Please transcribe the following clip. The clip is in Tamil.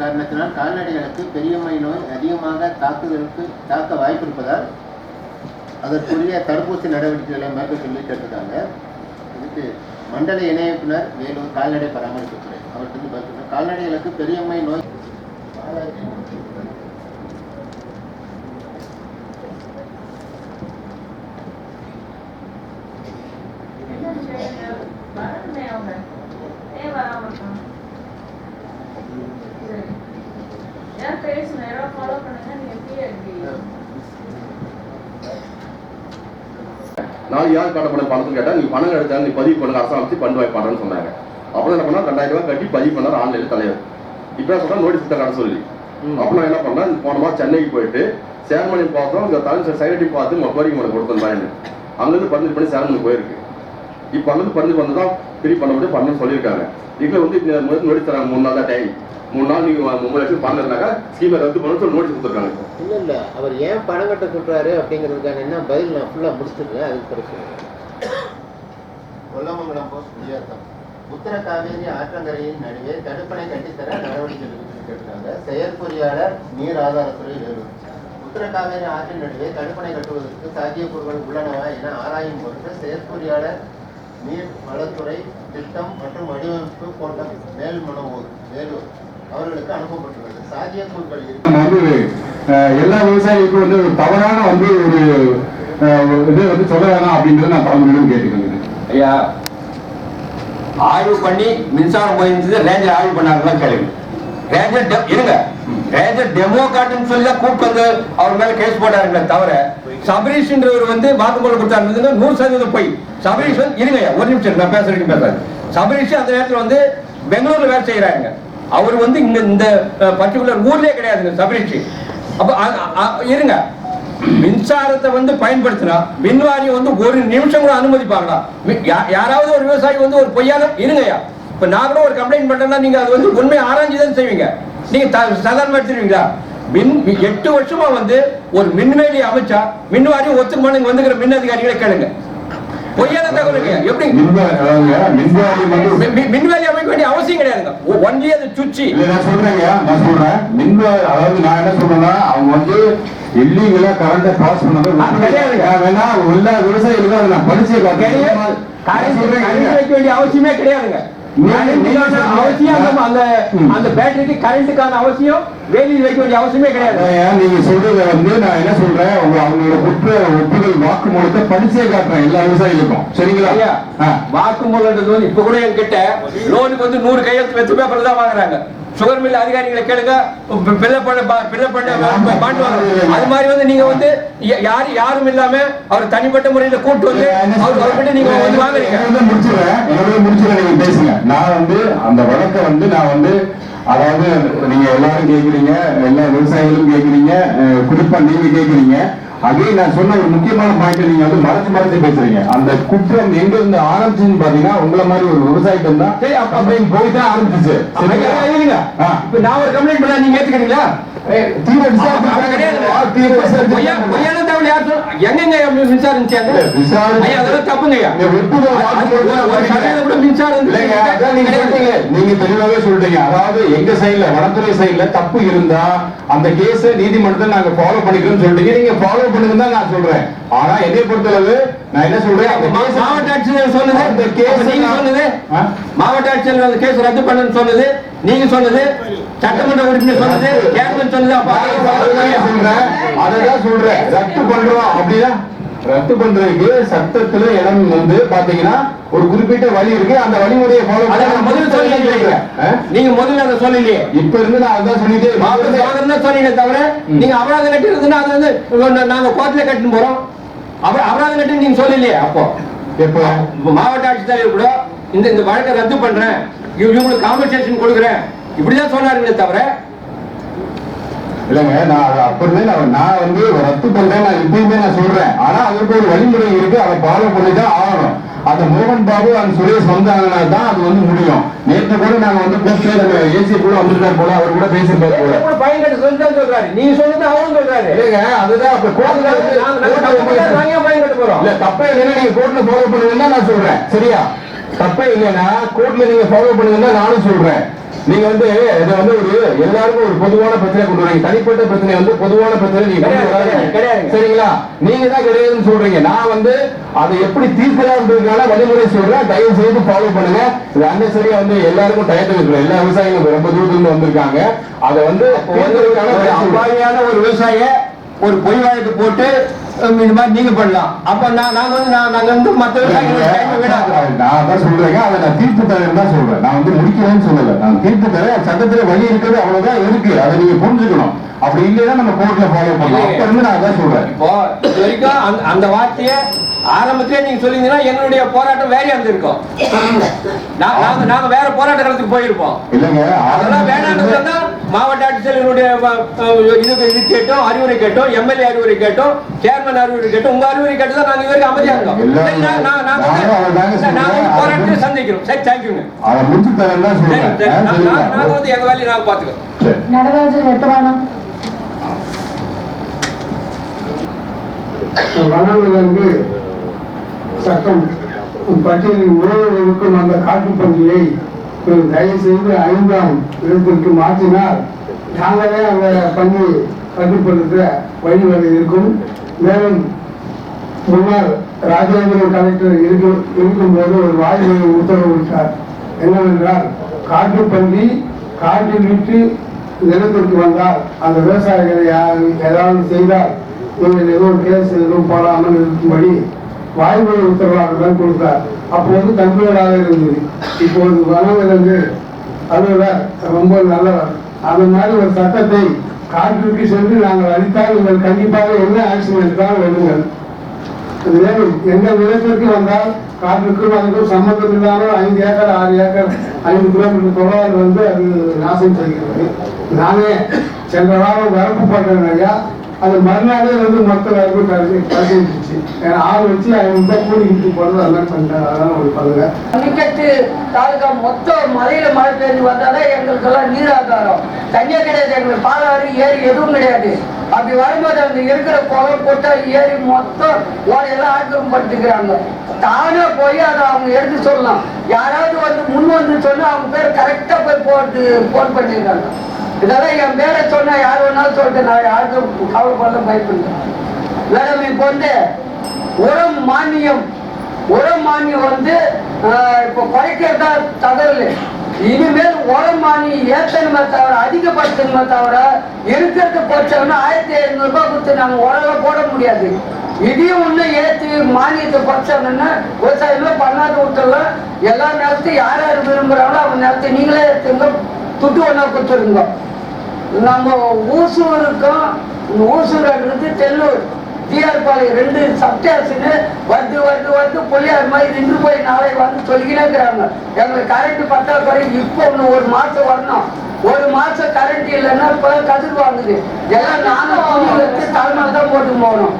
காரணத்தினால் கால்நடைகளுக்கு பெரியம்மை நோய் அதிகமாக தாக்குதலுக்கு தாக்க வாய்ப்பு இருப்பதால் அதற்குரிய தடுப்பூசி நடவடிக்கைகளை மேற்க சொல்லி கேட்டிருக்காங்க. இதுக்கு மண்டல இணை வேலூர் கால்நடை பராமரிப்புத்துறை அவர்கிட்ட இருந்து கால்நடைகளுக்கு பெரியம்மை நோய் வரணுமே அவங்க ஏன் வராம இருக்காங்க சரி ஏன் பேசணும் யாராவது ஃபாலோ பண்ணுங்க நீங்க ஃப்ரீயா இருக்கீங்க. நாலு யார் காட்டப்பட பணத்துன்னு கேட்டா நீ பணம் எடுத்தா நீ பதிவு பண்ணுங்க அரசாங்கத்து பண்டு வாய்ப்பாடுன்னு சொன்னாங்க. அப்புறம் என்ன பண்ணா ரெண்டாயிரம் ரூபாய் கட்டி பதிவு பண்ணார் ஆன்லைன்ல தலைவர். இப்போ சொல்றா நோட்டீஸ் விட்ட கடை சொல்லி. அப்ப நான் என்ன பண்ணேன்? போன மாதம் சென்னைக்கு போயிட்டு சேர்மனையும் பார்த்தோம் இந்த தலைமை சைரட்டி பார்த்து கோரிக்கை மனு கொடுத்தேன் அங்கிருந்து பர்மிட் பண்ணி சேர்மனுக்கு போயிருக்கு. இப்போ அங்கிருந்து பர்மிட் பண்ணி தான் ஃப்ரீ பண்ண முடியும் பண்ணணும்னு சொல்லியிருக்காங்க. இதுல வந்து இந்த முதல் நோட்டீஸ் தராங்க மூணு நாள் தான் டைம் மூணு நாள் நீங்க மும்பை லட்சம் பண்ணதுனாக்கா ஸ்கீமை ரத்து பண்ணணும்னு சொல்லி நோட்டீஸ் கொடுத்துருக்காங்க. இல்லை இல்லை. அவர் ஏன் பணம் கட்ட சொல்றாரு அப்படிங்கிறதுக்கான என்ன பதில் நான் ஃபுல்லாக முடிச்சிருக்கேன் அதுக்கு பிறகு கொல்லமங்கலம் போஸ்ட் உத்தர காவேரி ஆற்றங்கரையின் நடுவே தடுப்பணை கட்டித்தர நடவடிக்கை கேட்டிருக்காங்க. செயற்பொறியாளர் நீர் ஆதாரத்துறை வேலூர் உத்தர காவேரி ஆற்றின் நடுவே தடுப்பணை கட்டுவதற்கு சாத்தியக்கூறுகள் உள்ளனவா என ஆராயும் பொருட்டு செயற்பொறியாளர் நீர் வளத்துறை திட்டம் மற்றும் வடிவமைப்பு போன்ற மேல்மனூர் வேலூர் அவர்களுக்கு அனுப்பப்பட்டுள்ளது. வந்து அஹ், எல்லா விவசாயிகளுக்கும் வந்து ஒரு தவறான வந்து ஒரு இது வந்து சொல்ல வேணாம் அப்படின்றத நான் தலைமுறையிலும் கேட்டுக்கோங்க ஐயா ஆய்வு பண்ணி மின்சாரம் போயிருந்தது ரேஞ்சர் ஆய்வு பண்ணாங்களா கேளுங்க. ரேஞ்சர் இருங்க. ரேஞ்சர் டெமோ காட்டுன்னு சொல்லி கூப்பிட்டு வந்து அவர் மேல கேஸ் போட்டாருங்களே தவிர சபரீஷ்ன்றவர் வந்து வாக்குமூலம் கொடுத்தாருங்க நூறு சதவீதம் போய். சபரீஷ் வந்து இருங்க ஒரு நிமிஷம் நான் பேசுறேன் பேசுறேன் சபரீஷ் அந்த நேரத்தில் வந்து பெங்களூர்ல வேலை செய்யறாங்க அவர் வந்து இங்க இந்த பர்டிகுலர் ஊர்லயே கிடையாதுங்க சபரீஷ். அப்ப இருங்க. மின்சாரத்தை வந்து பயன்படுத்தினா மின்வாரியம் வந்து ஒரு நிமிஷம் கூட அனுமதிப்பாங்களா? யாராவது ஒரு விவசாயி வந்து ஒரு பொய்யான இருங்கய்யா. இப்ப நான் கூட ஒரு கம்ப்ளைண்ட் பண்றேன்னா நீங்க அது வந்து உண்மையை ஆராய்ஞ்சு தான் செய்வீங்க. நீங்க சாதாரணமா எடுத்துருவீங்களா மின் எட்டு வருஷமா வந்து ஒரு மின்வேலி அமைச்சா மின்வாரியம் ஒத்துக்குமான்னு இங்க வந்துக்கிற மின் அதிகாரிகளை கேளுங்க. பொய்யான தகவலுங்க எப்படி? மின்வேலி அமைக்க வேண்டிய அவசியம் கிடையாதுங்க ஒன்லி அது சுச்சி. நான் சொல்றேங்க நான் சொல்றேன். மின்வாரி அதாவது நான் என்ன சொல்றேன்னா அவங்க வந்து இல்லீகலா கரண்ட பாஸ் பண்ணது வேணா எல்லா விவசாயிகளுக்கும் அதை நான் படிச்சு கரண்ட் சொல்றேன் வேண்டிய அவசியமே கிடையாதுங்க. அவசியம் அந்த- அந்த பேட்டரிக்கு கரண்ட்டுக்கான அவசியம் வேலியில் வைக்க வேண்டிய அவசியமே கிடையாது. நீங்க சொல்றத வந்து நான் என்ன சொல்றேன்? உங்க அவங்களோட குற்ற ஒப்புதல் படிச்சே காட்டுறேன் எல்லா விவசாயிகளுக்கும். சரிங்களா? ஐயா ஆ. வாக்குமூலன்றது வந்து இப்ப கூட என்கிட்ட லோனுக்கு வந்து நூறு கையெழுத்து வெத்து பேப்பர் தான் வாங்குறாங்க. சுகர் மில் அதிகாரிகளை கேளுங்க. பிள்ளை பண்ண பிள்ளை பண்ண பாண்டு வாங்குறாங்க அது மாதிரி வந்து நீங்க வந்து யாரு யாரும் இல்லாம அவர் தனிப்பட்ட முறையில கூட்டு வந்து அவர் அவர்கிட்ட நீங்க வந்து வாங்குறீங்க முடிச்சிடுறேன். முடிச்சிடுறேன் நீங்க பேசுங்க. நான் வந்து அந்த வழக்கை வந்து நான் வந்து அதாவது நீங்க எல்லாரும் கேக்குறீங்க எல்லா விவசாயிகளும் கேக்குறீங்க குறிப்பா நீங்க கேக்குறீங்க. அதே நான் சொன்ன ஒரு முக்கியமான பாயிண்ட் நீங்க வந்து மறைச்சு மறைச்சு பேசுறீங்க அந்த குற்றம் எங்க இருந்து ஆரம்பிச்சுன்னு பாத்தீங்கன்னா உங்களை மாதிரி ஒரு விவசாயிட்ட தான் அப்படின்னு போய் தான் ஆரம்பிச்சுச்சு ஐயா, இருங்க. ஆ. இப்ப நான் ஒரு கம்ப்ளைண்ட் பண்ணா நீங்க ஏத்துக்கிறீங்களா தீவிர. விசாரணை தீவிர பொய்யா- விசாரணை பொய்யான தகவல் யார் சொன்னா? எங்கங்க மின்சாரம் இருந்துச்சு அங்க? விசாரணை- ஐயா, அதெல்லாம் தப்புங்க ஐயா. இந்த வெட்டுதல் அது- வாக்குமூலத்தை ஒரு- ஒரு சதவீதம் கூட மின்சாரம் இருந்துச்சு. இல்லைங்க, அதான் நீங்க கிடையாது. சொல்றீங்க. நீங்க தெளிவாவே சொல்றீங்க அதாவது எங்க சைடுல வனத்துறை சைடுல தப்பு இருந்தா அந்த கேஸ நீதிமன்றத்தை நாங்க ஃபாலோ பண்ணிக்கிறோம்னு சொல்றீங்க நீங்க ஃபாலோ பண்ணுங்க நான் சொல்றேன் ஆனா என்னை பொறுத்தளவு நான் என்ன சொல்றேன் மாவட்ட ஆட்சியர் சொன்னது அந்த அப்ப மாவட்ட ஆட்சியர் கேஸ் ரத்து பண்ணுன்னு சொன்னது நீங்க சொன்னது சட்டமன்ற உறுப்பினர் சொன்னது கேபினட் சொன்னது அதுதான் சொல்றேன். ரத்து பண்றோம். அப்படின்னா ரத்து பண்றதுக்கு சட்டத்துல இடம் வந்து பாத்தீங்கன்னா ஒரு குறிப்பிட்ட வழி இருக்கு. அந்த வழிமுறையை ஃபாலோ முதல்ல சொல்லலையே. நீங்க முதல்ல அதை சொல்லலையே. இப்ப இருந்து நான் அதான் சொல்லிட்டே மாவட்ட இருக்கேன். சாகரம் தான் சொன்னீங்க தவிர நீங்க அபராதம் கட்டிருந்தா அது வந்து நாங்க கோர்ட்ல கட்டின்னு போறோம். அப- அபராதம் கட்டி நீங்க சொல்லலையே அப்போ. எப்ப? இப்ப மாவட்ட ஆட்சித்தலைவர் கூட இந்த இந்த வழக்கை ரத்து பண்றேன். இவ- இவங்களுக்கு காம்பன்சேஷன் கொடுக்குறேன். இப்படிதான் சொன்னாருங்களே தவிர இல்லைங்க நான் அப்பவே நான் நான் வந்து ரத்து பண்றேன். நான் இப்பயுமே நான் சொல்றேன். ஆனா அதுக்கு ஒரு வழிமுறை இருக்கு. அதை ஃபாலோ பண்ணி தான் ஆகணும். அந்த மோகன் பாபு அந்த சுரேஷ் வந்தாங்கன்னா தான் அது வந்து முடியும். நேற்று கூட நாங்க வந்து நம்ம ஏசி கூட வந்திருக்காரு போல. அவர் கூட பேசியிருக்காரு போல. பையன் கட்ட சொல்லி சொல்றாரு. நீங்க சொன்னது அவரும் சொல்றாரு. இல்லைங்க அதுதான் அப்ப கோர்ட்ல நாங்க- பையன் கட்ட போறோம். இல்ல தப்பே இல்லைன்னா நீங்க கோர்ட்ல ஃபாலோ பண்ணுங்கன்னா நான் சொல்றேன். சரியா? தப்பே இல்லைன்னா கோர்ட்ல நீங்க ஃபாலோ பண்ணுங்கன்னா நானும் சொல்றேன். நீங்க வந்து இதை வந்து ஒரு எல்லாருக்கும் ஒரு பொதுவான பிரச்சனை கொண்டு வரீங்க. தனிப்பட்ட பிரச்சனை வந்து பொதுவான பிரச்சனை நீங்க. சரிங்களா? நீங்க தான் கிடையாதுன்னு சொல்றீங்க. நான் வந்து அதை எப்படி தீர்க்கலாம்ன்றதுனால வழிமுறை சொல்றேன். தயவு செய்து ஃபாலோ பண்ணுங்க. இது அன்னசரியா வந்து எல்லாருக்கும் டயத்துக்கு இருக்கு எல்லா விவசாயிகளும் ரொம்ப தூரத்துல வந்திருக்காங்க. அதை வந்து ஒரு விவசாய ஒரு பொய் வழக்கு போட்டு இந்த மாதிரி நீங்க பண்ணலாம். அப்ப நான் நாங்க வந்து நான் நாங்க வந்து விடாது நான் அதான் சொல்றேங்க. அதை நான் தீர்ப்பு தரேன் தான் சொல்றேன். நான் வந்து முடிக்கிறேன்னு சொல்லல. நான் தீர்ப்பு தரேன். சட்டத்துல வழி இருக்குது. அவ்வளவுதான் இருக்கு. அதை நீங்க புரிஞ்சுக்கணும். அப்படி இல்லைன்னா நம்ம கோர்ட்ல ஃபாலோ பண்ணலாம். அப்ப இருந்து நான் அதான் சொல்றேன். இப்போ இது வரைக்கும் அந்த- அந்த வார்த்தையை ஆரம்பத்திலே நீங்க சொல்லியிருந்தீங்கன்னா எங்களுடைய போராட்டம் வேறையா இருந்திருக்கும். நாங்க நாங்க வேற போராட்ட களத்துக்கு போயிருப்போம். இல்லைங்க. அதெல்லாம் வேணாம்னு சொன்னா இது இது கேட்டோம் அறிவுரை கேட்டோம் எம்எல்ஏ அறிவுரை கேட்டோம் சேர்மன் அறிவுரை கேட்டோம் உங்க அறிவுரை கேட்டு தான் நாங்க இது வரைக்கும் அமைதியா இருக்கோம். எல்லாரும் சரி, நான் நான் நான் நானும் அதை தாங்க வந்து- நான் வந்து சொல்றேன். போராட்டத்தை சந்திக்கிறோம். சரி தேங்க்யூங்க அதை முடிச்சு தரேன் தான் சரி சொல்றேன். சரி ஆ, நான் சரிங்களா? நான் நாங்க வந்து எங்க வேலையை நாங்க பாத்துக்கிறோம் சரி. நடராஜன் எட்டுவானம் வனவிலங்கு சட்டம். பட்டியலில் அந்த காட்டுப்பன்றியை தயவு செய்து ஐந்தாம் இடத்திற்கு மாற்றினால் நாங்களே அந்த பண்ணி கட்டுப்படுத்த வழிவகை இருக்கும். மேலும் முன்னாள் ராஜேந்திரன் கலெக்டர் இருக்கும் இருக்கும்போது ஒரு வாய்மொழி உத்தரவு விட்டார். என்னவென்றால் காட்டுப்பன்றி காட்டில் விட்டு நிலத்திற்கு வந்தால் அந்த விவசாயிகளை யா- ஏதாவது செய்தால் நீங்கள் எதுவும் ஒரு கேஸ் எதுவும் போடாமல் இருக்கும்படி வாய்மொழி உத்தரவாக தான் கொடுத்தார். அப்போது தமிழராக இருந்தது. இப்போது வனவிலங்கு அலுவலர் ரொம்ப நல்லவர். அந்த மாதிரி ஒரு சட்டத்தை காற்றுக்கு சென்று நாங்கள் அளித்தால் நீங்கள் கண்டிப்பாக என்ன ஆக்ஷன் எடுத்தால் வேண்டுங்கள் மேலும் எந்த நிலத்திற்கு வந்தால் காற்றுக்கும் அதுக்கும் சம்பந்தம் இல்லாமல் ஐந்து ஏக்கர் ஆறு ஏக்கர் ஐந்து கிலோமீட்டர் தொலைவில் வந்து அது நாசம் செய்கிறது. நானே சென்ற வாரம் வரப்பு போட்டேன் ஐயா. அது மறுநாளே வந்து மொத்த வரப்பு கடைசி கடைசிச்சு ஆள் வச்சு அவங்க ரூபாய் கூலிக்கிட்டு போறது அதெல்லாம் பண்ணிட்டேன் அதெல்லாம் ஒரு பண்ணுங்க அணைக்கட்டு தாலுகா மொத்தம் மலையில மழை பெஞ்சு வந்தாலே எங்களுக்கெல்லாம் நீராதாரம். தண்ணியே கிடையாது எங்களுக்கு பாலாறு ஏரி எதுவும் கிடையாது. அப்படி வரும்போது அந்த இருக்கிற குளம் கொட்டை ஏரி மொத்தம் ஓடையெல்லாம் ஆக்கிரமப்படுத்திக்கிறாங்க தானே போய் அதை அவங்க எடுத்து சொல்லலாம். யாராவது வந்து முன் வந்து சொன்னா அவங்க பேர் கரெக்டா போய் போட்டு போன் பண்ணிடுறாங்க இதெல்லாம் என் பேரை சொன்னா யார் வேணாலும் சொல்லிட்டு நான் யாருக்கும் கவலைப்படலாம் பயப்படுறேன் மேடம் இப்போ வந்து உரம் மானியம் உரம் மானியம் வந்து ஆஹ், இப்போ குறைக்கிறதா தகவல் இனிமேல் உரம் மானியம் ஏற்றணுமே தவிர அதிகப்படுத்தணுமே தவிர இருக்கிறது போச்சோம்னா ஆயிரத்தி ஐநூறு ரூபாய் கொடுத்து நாங்கள் உரம் போட முடியாது. இதையும் ஒன்று ஏற்றி மானியத்தை குறைச்சாங்கன்னா விவசாயமே பண்ணாத விட்டுலாம் எல்லா நேரத்தையும் யார் யார் விரும்புகிறாங்களோ அவங்க நேரத்தை நீங்களே எடுத்துங்க துட்டு ஒன்றா கொடுத்துருங்க. நம்ம ஊசூருக்கும் ஊசூர்ன்றது தெல்லூர் டிஆர் பாளையம் ரெண்டு சப்டேஷனு வந்து வந்து வந்து பொள்ளியார் மாதிரி நின்று போய் நாளை வந்து சொல்லிக்கிட்டே இருக்கிறாங்க எங்களுக்கு கரண்ட் பற்றாக்குறை இப்போ ஒன்று ஒரு மாதம் வரணும். ஒரு மாதம் கரண்ட் இல்லைன்னா இப்போ கதிர் வாங்குது. எல்லாம் நானும் துணி வச்சு தான் போட்டு போகணும்.